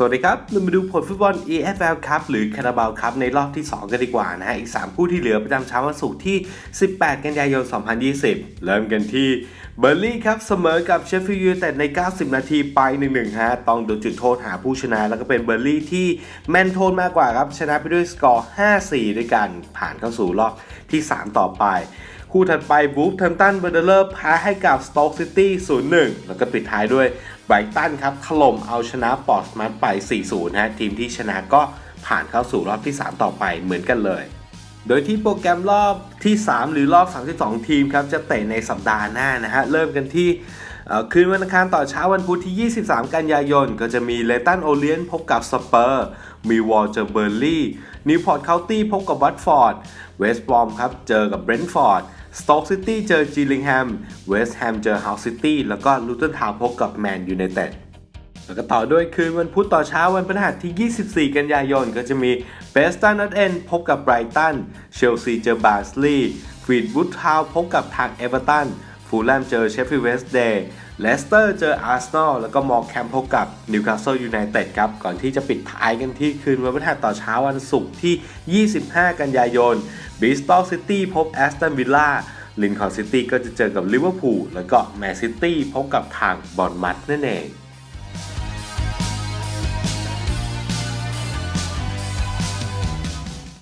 สวัสดีครับ เรามาดูผลฟุตบอล EFL ครับหรือคาราบาวครับในรอบที่ 2 กันดีกว่านะฮะ อีก 3 คู่ที่เหลือประจำเช้าวันศุกร์ที่ 18 กันยายน 2020 เริ่มกันที่เบอร์ลี่ครับ เสมอกับเชฟฟิลด์ยูไนเต็ดใน 90 นาทีไป 1-1 ฮะ ต้องโดนจุดโทษหาผู้ชนะ แล้วก็เป็นเบอร์ลี่ที่แมนโทนมากกว่าครับ ชนะไปด้วยสกอร์ 5-4 ด้วยกัน ผ่านเข้าสู่รอบที่ 3 ต่อไป คู่ถัดไปบูฟเทมตันเบอร์เดเลอร์แพ้ให้กับสโต๊กซิตี้ 0-1 แล้วก็ปิดท้ายด้วยไบรตันครับถล่มเอาชนะปอร์ตสมัตไป 4-0 ฮะ ทีมที่ชนะก็ผ่านเข้าสู่รอบที่ 3 ต่อไปเหมือนกันเลย โดยที่โปรแกรมรอบที่ 3 หรือรอบ 32 ทีมครับ จะเตะในสัปดาห์หน้านะฮะ เริ่มกันที่คืนวันอังคารต่อเช้าวันพุธที่ 23 กันยายน ก็จะมีเลตันโอเลียนพบกับสเปอร์ มีวอลเจอเบอร์ลี่ นิวพอร์ตเคานตี้พบกับวัตฟอร์ด เวสต์บรอมครับเจอกับเบรนท์ฟอร์ด สโต๊กซิตี้เจอจิลิงแฮม เวสต์แฮมเจอเฮาส์ซิตี้ แล้วก็ลูเทนทาวพบกับแมนยูไนเต็ดแล้วก็ต่อด้วยคืนวันพุธต่อเช้าวันพฤหัสที่ 24 กันยายน ก็จะมีเบสตันนัตเอนพบกับไบรตัน เชลซีเจอบาร์สลีย์ฟีดวูดทาวพบกับทางเอเวอร์ตัน ฟูลแลมเจอเชฟฟิลด์เวสต์เดย์เลสเตอร์เจออาร์เซนอลแล้วก็มอร์แคมพบกับนิวคาสเซิลยูไนเต็ดครับ ก่อนที่จะปิดท้ายกันที่คืนวันพฤหัสต่อเช้าวันศุกร์ที่ 25 กันยายนบิสตอลซิตี้พบแอสตันวิลล่าลินคอร์ซิตี้ก็จะเจอกับลิเวอร์พูลแล้วก็แมนซิตี้พบกับทางบอลมัดนั่นเอง